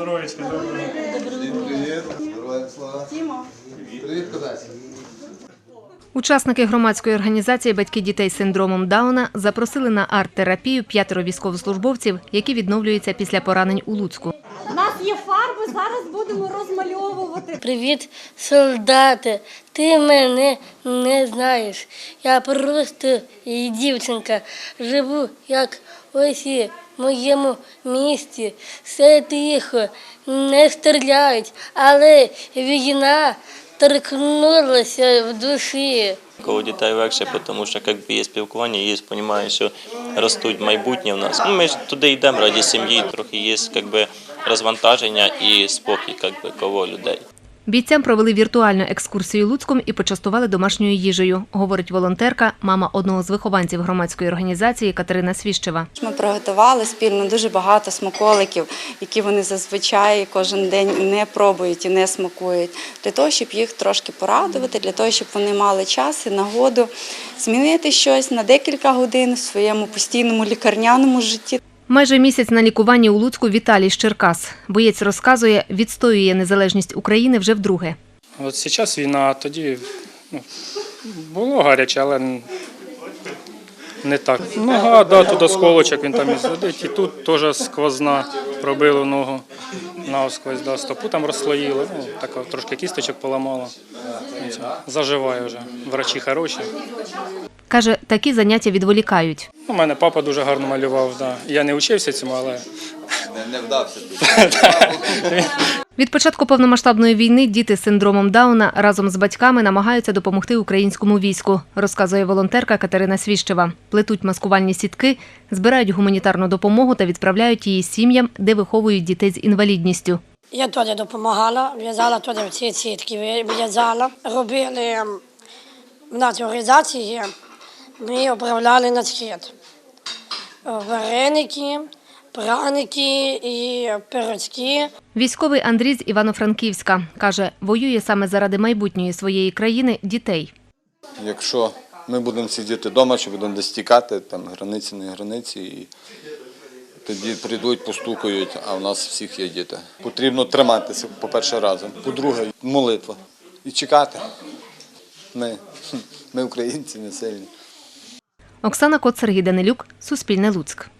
здоров'ячка, доброго. Привіт, героям слава. Учасники громадської організації Батьки дітей з синдромом Дауна запросили на арт-терапію п'ятеро військовослужбовців, які відновлюються після поранень у Луцьку. У нас є фарби, зараз будемо розмальовувати. Привіт, солдати. Ти мене не знаєш. Я просто дівчинка. Живу як ось і в моєму місті. Все тихо, не стріляють, але війна торкнулася в душі. Коли дітей легше, тому що якби є спілкування, є розуміння, що ростуть майбутнє в нас. Ну, ми ж туди йдемо раді сім'ї, трохи є якби, розвантаження і спокій якби, коло людей. Бійцям провели віртуальну екскурсію Луцьком і почастували домашньою їжею, говорить волонтерка, мама одного з вихованців громадської організації Катерина Свіщева. Ми приготували спільно дуже багато смаколиків, які вони зазвичай кожен день не пробують і не смакують, для того, щоб їх трошки порадувати, для того, щоб вони мали час і нагоду змінити щось на декілька годин в своєму постійному лікарняному житті. Майже місяць на лікуванні у Луцьку Віталій з Черкас. Боєць розказує, відстоює незалежність України вже вдруге. От зараз війна, тоді ну, було гаряче, але не так. Нога, да, тут осколочок, він там і сидить, і тут теж сквозна, пробило ногу навсквозь, да, стопу там розслоїли, ну, так трошки кісточок поламало. Заживає вже. Врачі хороші. Каже, такі заняття відволікають. У мене папа дуже гарно малював. Да. Я не вчився цьому, але Не, не вдався. Від початку повномасштабної війни діти з синдромом Дауна разом з батьками намагаються допомогти українському війську, розказує волонтерка Катерина Свіщева. Плетуть маскувальні сітки, збирають гуманітарну допомогу та відправляють її сім'ям, де виховують дітей з інвалідністю. Я теж допомагала, в'язала теж ці сітки, в'язала. Робили ем, в нас організації, ми управляли на схід. Вареники, праники і пирожки. Військовий Андрій з Івано-Франківська каже, воює саме заради майбутньої своєї країни дітей. Якщо ми будемо сидіти вдома, чи будемо десь тікати, там границі, не границі, і тоді прийдуть, постукають, а в нас всіх є діти. Потрібно триматися, по-перше, разом. По-друге, молитва. І чекати. Ми, ми українці, не сильні. Оксана Кот, Сергій Данилюк, Суспільне Луцьк.